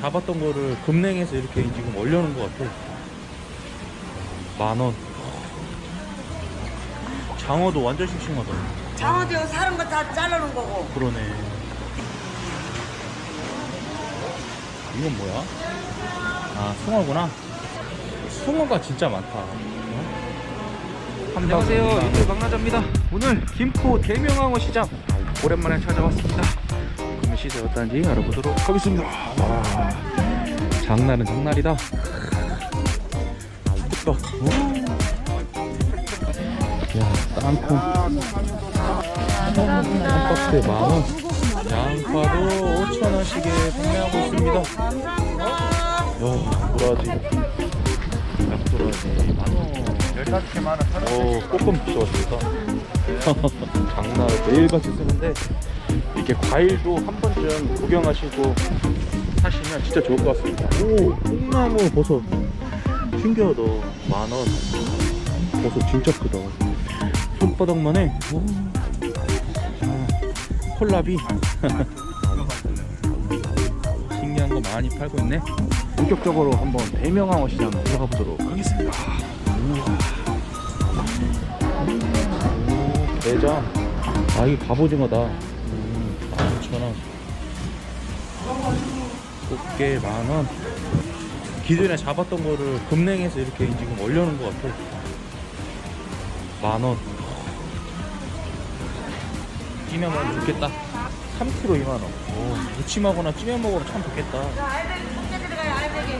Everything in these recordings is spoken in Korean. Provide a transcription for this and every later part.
잡았던 거를 금냉에서 이렇게 지금 올려놓은 것 같아. 만 원. 장어도 완전 싱싱하다. 장어도 사는 거 다 잘라놓은 거고. 그러네. 이건 뭐야? 아, 숭어구나. 숭어가 진짜 많다. 어? 안녕하세요. 유튜브 박나자입니다 오늘 김포 대명항어 시장 오랜만에 찾아왔습니다 시세 어떤지 알아보도록 하겠습니다 와, 장날은 장날이다 또 야, 땅콩. 한 박스에 만 원. 양파도 5천 원씩에 판매하고 있습니다. 야, 도라지. 약도라지 만 원. 15개 만 원 오, 조금 비싸졌다. 장난을 매일같이 쓰는데 이렇게 과일도 한 번쯤 구경하시고 하시면 진짜 좋을 것 같습니다. 오, 콩나무 버섯. 신기하다. 만 원. 버섯 진짜 크다. 손바닥만 해. 오. 아, 콜라비. 신기한 거 많이 팔고 있네. 본격적으로 한번 대명항어 시장 들어가 보도록 하겠습니다 오, 대장. 아, 이게 갑오징어다. 꽃게 만원. 기존에 잡았던 거를 금냉에서 이렇게 지금 올려놓은 것 같아. 만원. 찌면 먹으면 좋겠다. 3kg 2만원. 오, 무침하거나 찌면 먹으면 참 좋겠다. 자, 알배기 국게 들어가요, 알배기.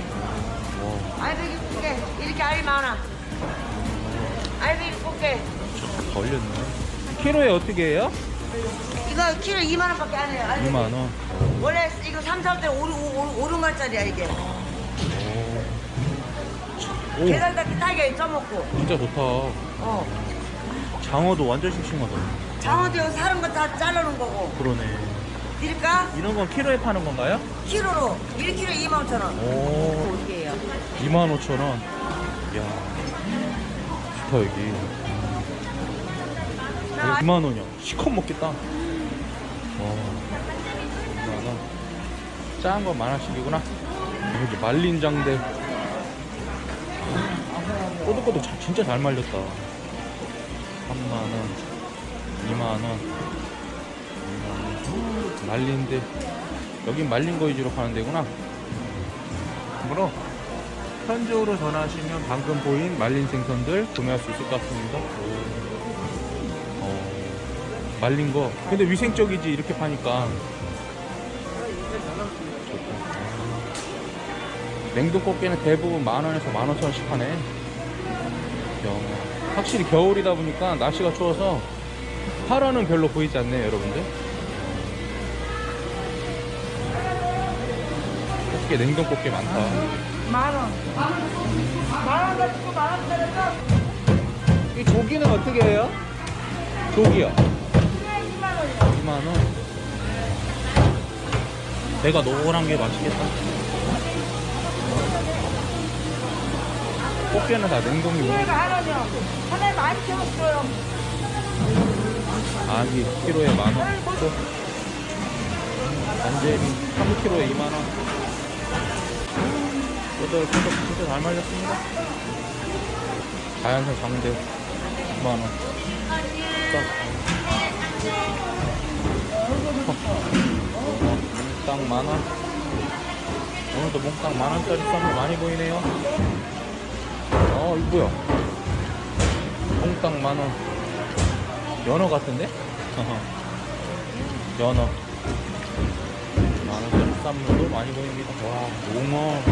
와, 알배기 국게. 이렇게 알 많아. 알배기 국게. 걸렸네. 키로에 어떻게 해요? 이거 키로 2만 원밖에 안 해요. 알배기. 2만원. 원래 이거 3, 4월 때 5, 5, 5, 5만짜리야 이게. 오, 계란같이 딸기 써먹고. 진짜 좋다. 어. 장어도 완전 싱싱하다. 장어도 사는 거 다 잘라놓은 거고. 그러네. 드릴까? 이런 건 키로에 파는 건가요? 키로로 1kg 2만 5천 원. 오, 어디에요? 25,000원. 이야, 좋다, 여기. 2만원이야. 시컷 먹겠다. 와, 2만원. 작은 건 만원씩이구나. 여기 말린 장대. 꼬들꼬들 자- 진짜 잘 말렸다. 3만원, 2만원. 말린데. 여긴 말린 거 위주로 파는 데구나. 그러므로 현지으로 전화하시면 방금 보인 말린 생선들 구매할 수 있을 것 같습니다. 어, 말린 거. 근데 위생적이지 이렇게 파니까. 냉동 꽃게는 대부분 만 원에서 만 오천 원씩 하네. 야, 확실히 겨울이다 보니까 날씨가 추워서 파라는 별로 보이지 않네요, 여러분들. 꽃게 냉동 꽃게 많다. 만 원. 만원 가지고 만원 때렸어. 이 조기는 어떻게 해요? 조기요. 2만 원이야. 2만 원. 내가 노란 게 맛있겠다. 꽃게는 다 냉동이고 키로가 하나면 하나에 많이 채웠어요. 아기 키로에 만 원. 또 완전히 3kg에 2만 원. 꼬들꼬들 진짜 잘 말렸습니다. 자연산 장대 2만 원. 딱. 몽땅 만 원. 오늘도 몽땅 만 원짜리 썸을 많이 보이네요. 어, 이거 뭐야? 몽땅 만 원. 연어 같은데? 연어. 만 원짜리 쌈물도 많이 보입니다. 와, 몽어.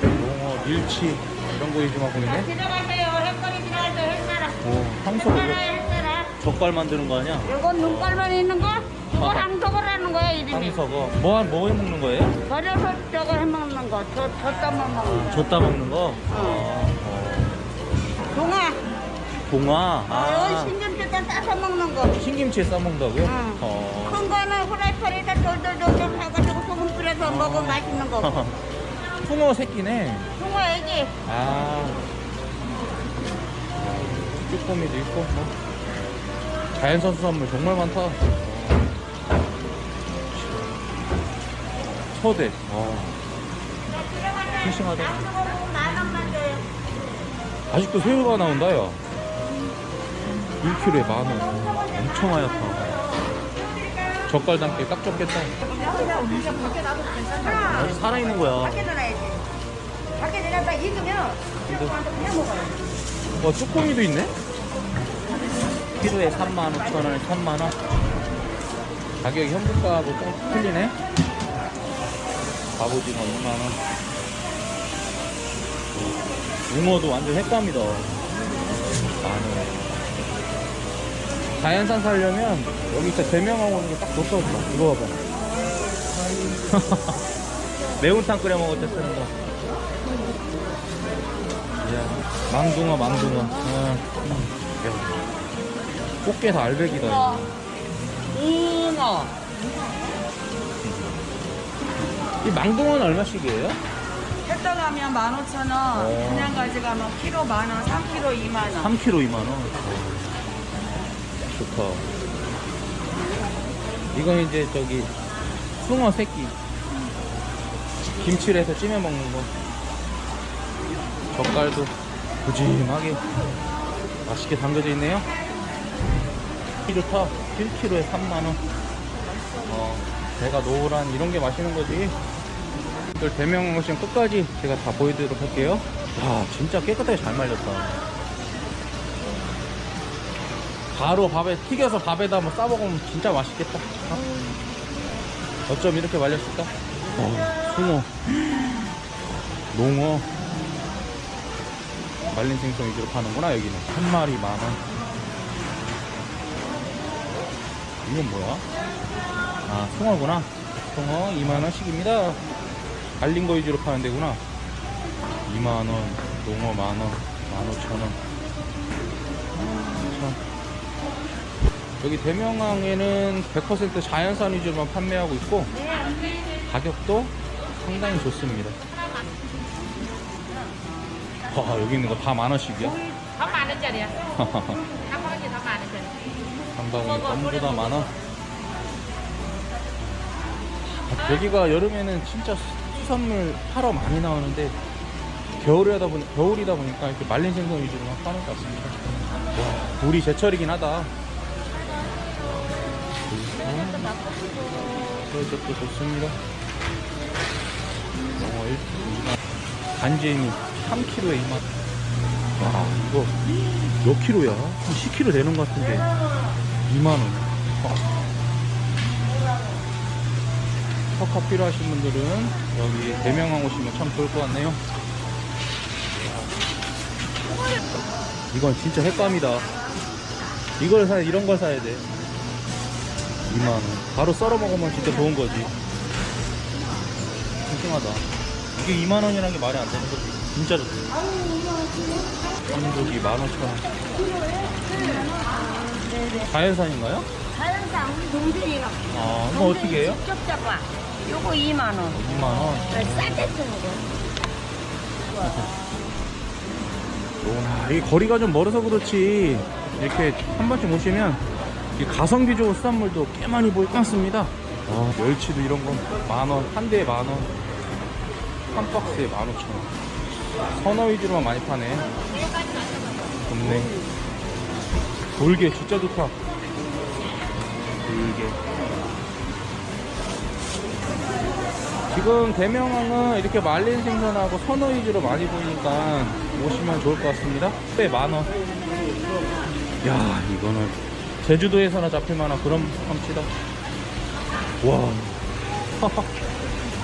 몽어, 밀치. 이런 거 위주만 보이네? 들어가세요. 햇거리 들어갈 때 햇사람. 오, 햇사람. 젓갈 만드는 거 아니야? 이건 눈깔만 있는 거? 이거 항석어라는 거야 이름이. 황석어. 뭐, 뭐 해 먹는 거예요? 버려서 저거 해먹는 거. 저, 젓다만 먹는 거. 줬다 먹는 거? 어. 동아. 동아. 아. 아. 신김치에다 싸서 먹는 거. 신김치에 싸먹는다고요? 응. 어. 큰 거는 후라이팬에다 돌돌돌돌 해가지고 소금 뿌려서 먹으면 맛있는 거고. 숭어 새끼네. 동아 애기. 아. 쭈꾸미도 있고, 뭐. 자연산 수산물 정말 많다. 서대. 어. 싱싱하다. 만 원만 줘요. 아직도 새우가 나온다, 야. 1kg에 만 원. 엄청 하얗다. 젓갈 담기 딱 좋겠다. 아직 살아있는 거야. 밖에 내놨다 익으면 근데- 그냥 먹어요. 와, 쭈꾸미도 있네? 키로에 3만 5천 원에 3만 원. 가격이 현금가하고 좀 틀리네. 갑오징어 2만 원. 웅어도 완전 횟감이다. 만 원. 자연산 살려면 여기 진짜 대명항 오는 게 딱 좋다. 이거 봐봐. 매운탕 끓여 먹을 때 쓰는 거. 이야, 망둥어, 망둥어. 아, 야. 꽃게 다 알배기다. 이거. 잉어. 이 망둥어는 얼마씩이에요? 햇떡 하면 15,000원, 어. 그냥 가져가면 키로 만원, 3kg 2만원. 3kg 2만 원. 좋다. 이건 이제 저기, 숭어 새끼. 김치를 해서 찜해 먹는 거. 젓갈도 부짐하게 맛있게 담겨져 있네요. 이 좋다. 1kg에 3만 원. 어, 배가 노란 이런 게 맛있는 거지. 이걸 대명한 것이 끝까지 제가 다 보여드리도록 할게요. 와, 진짜 깨끗하게 잘 말렸다. 바로 밥에 튀겨서 밥에다 뭐 싸먹으면 진짜 맛있겠다. 어? 어쩜 이렇게 말렸을까? 어, 숭어, 농어, 말린 생선 위주로 파는구나 여기는 한 마리 만 원. 이건 뭐야? 아 숭어구나. 숭어 2만 원씩입니다. 말린 거 위주로 파는 데구나. 2만 원, 농어 만 원, 만 오천 원. 참. 여기 대명항에는 100% 자연산 위주로만 판매하고 있고 가격도 상당히 좋습니다. 와 여기 있는 거 다 만 원씩이야? 다 만 원짜리야. 한 바가지 다만 원짜리. 한 방울이 전부 다 만 원. 아, 여기가 여름에는 진짜 수- 수산물 팔어 많이 나오는데 겨울이다 보니 겨울이다 보니까 이렇게 말린 생선 위주로만 파는 것 같습니다. 와, 물이 제철이긴 하다. 그것도 좋습니다. 영어 1 2만 간지미 3kg에 2만 와 이거 몇 킬로야? 한 10kg 되는 것 같은데 2만 원 석화 필요하신 분들은 여기 대명항 오시면 참 좋을 것 같네요. 이건 진짜 횟감이다. 이걸 사야 이런 걸 사야 돼. 2만원. 바로 썰어 먹으면 진짜 좋은 거지. 싱싱하다. 이게 2만원이라는 게 말이 안 되는 거지. 진짜 좋다 한국이 15,000원. 자연산인가요? 자연산 우리 동생이가 아 이거 어떻게 해요? 직접 잡아. 요거 2만 원. 2만 원? 싸게 쓰는 거. 와, 이 거리가 좀 멀어서 그렇지. 이렇게 한 번쯤 오시면 이 가성비 좋은 수산물도 꽤 많이 보일 것 같습니다. 아, 멸치도 이런 거 만원 한 대에 만 원 한 박스에 만 오천 원. 선어 위주로만 많이 파네. 좋네. 돌게 진짜 좋다. 돌게 지금 대명항은 이렇게 말린 생선하고 선어 위주로 많이 보이니까 오시면 좋을 것 같습니다. 네, 만원. 야, 이거는 제주도에서나 잡힐 만한 그런 함치다. 와.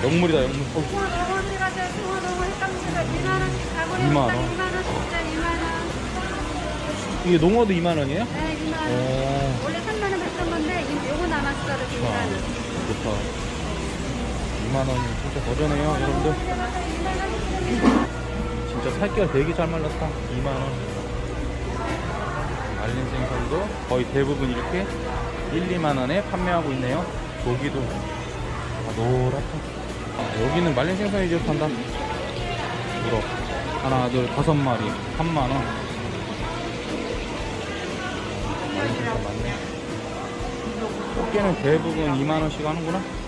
영물이다, 영물. 어, 어디 가서 숭어 너무 헷갈립니다. 2만원씩 가버리니까 2만 원. 2만원 진짜 2만원. 이게 농어도 2만 원이에요? 네, 2만원. 오, 원래 3만원 했던 건데, 이- 요거 남았어, 이렇게 2만원. 좋다. 2만원이 진짜 거저네요, 여러분들. 진짜 살기가 되게 잘 말랐다. 2만원. 말린 생선도 거의 대부분 이렇게 1, 2만원에 판매하고 있네요. 조기도 아, 노랗다. 아, 여기는 말린 생선 위주로 판다. 우럭. 하나, 둘, 다섯 마리. 3만원. 말린 생선 많네. 꽃게는 대부분 2만원씩 하는구나.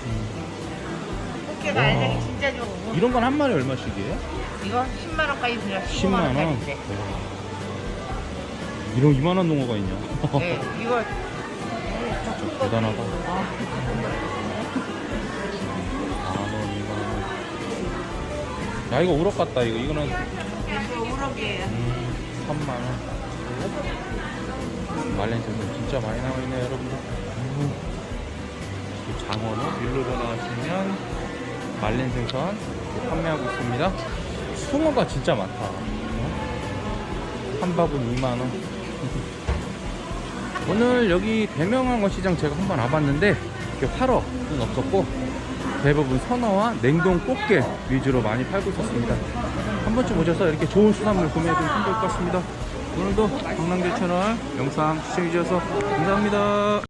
꽃게가 알약이 진짜 좋고. 이런 건 한 마리 얼마씩이에요? 이거 10만 원까지 들어. 15만 10만 원. 원짜리인데. 이런 이만한 농어가 있냐? 네, 이거 대단하다. 만 원, 이만 원. 야 이거 우럭 같다 이거 이거는 이거 우럭이에요. 음, 3만 원. 말렌생선 진짜 많이 나와 있네요 여러분들. 음. 이 장어는 일로 전화하시면 말렌생선 판매하고 있습니다. 숭어가 진짜 많다. 어? 한 밥은 2만 원. 오늘 여기 대명항어 시장 제가 한번 와봤는데 이렇게 활어는 없었고 대부분 선어와 냉동 꽃게 위주로 많이 팔고 있었습니다. 한 번쯤 오셔서 이렇게 좋은 수산물 구매해주면 좋을 것 같습니다. 오늘도 강남교 채널 영상 시청해주셔서 감사합니다.